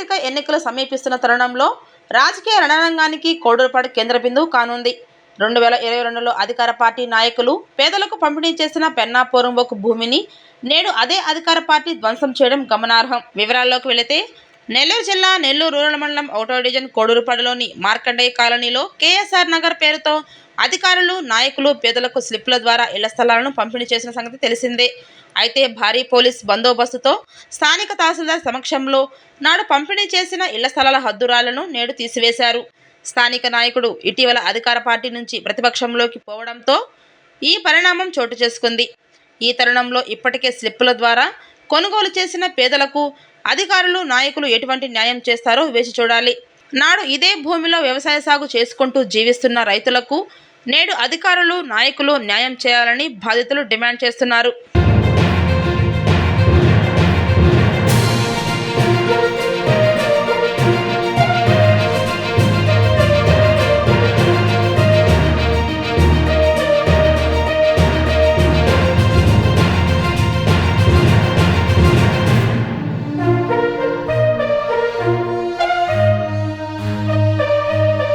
సార్వత్రిక ఎన్నికలు సమీపిస్తున్న తరుణంలో రాజకీయ రణరంగానికి కోడూరుపాడు కేంద్ర బిందువు కానుంది. రెండు వేల ఇరవై రెండులో అధికార పార్టీ నాయకులు పేదలకు పంపిణీ చేసిన పెన్నా పోరంబోకు భూమిని నేడు అదే అధికార పార్టీ ధ్వంసం చేయడం గమనార్హం. వివరాల్లోకి వెళితే నెల్లూరు జిల్లా నెల్లూరు రూరల్ మండలం ఒకటో డివిజన్ కోడూరుపాడులోని మార్కండేయ కాలనీలో కేఎస్ఆర్ నగర్ పేరుతో అధికారులు నాయకులు పేదలకు స్లిప్ల ద్వారా ఇళ్ళ స్థలాలను పంపిణీ చేసిన సంగతి తెలిసిందే. అయితే భారీ పోలీస్ బందోబస్తుతో స్థానిక తహసీల్దార్ సమక్షంలో నాడు పంపిణీ చేసిన ఇళ్ళ స్థలాల హద్దురాలను నేడు తీసివేశారు. స్థానిక నాయకుడు ఇటీవల అధికార పార్టీ నుంచి ప్రతిపక్షంలోకి పోవడంతో ఈ పరిణామం చోటు చేసుకుంది. ఈ తరుణంలో ఇప్పటికే స్లిప్పుల ద్వారా కొనుగోలు చేసిన పేదలకు అధికారులు నాయకులు ఎటువంటి న్యాయం చేస్తారో వేచి చూడాలి. నాడు ఇదే భూమిలో వ్యవసాయ సాగు చేసుకుంటూ జీవిస్తున్న రైతులకు నేడు అధికారులు నాయకులు న్యాయం చేయాలని బాధితులు డిమాండ్ చేస్తున్నారు.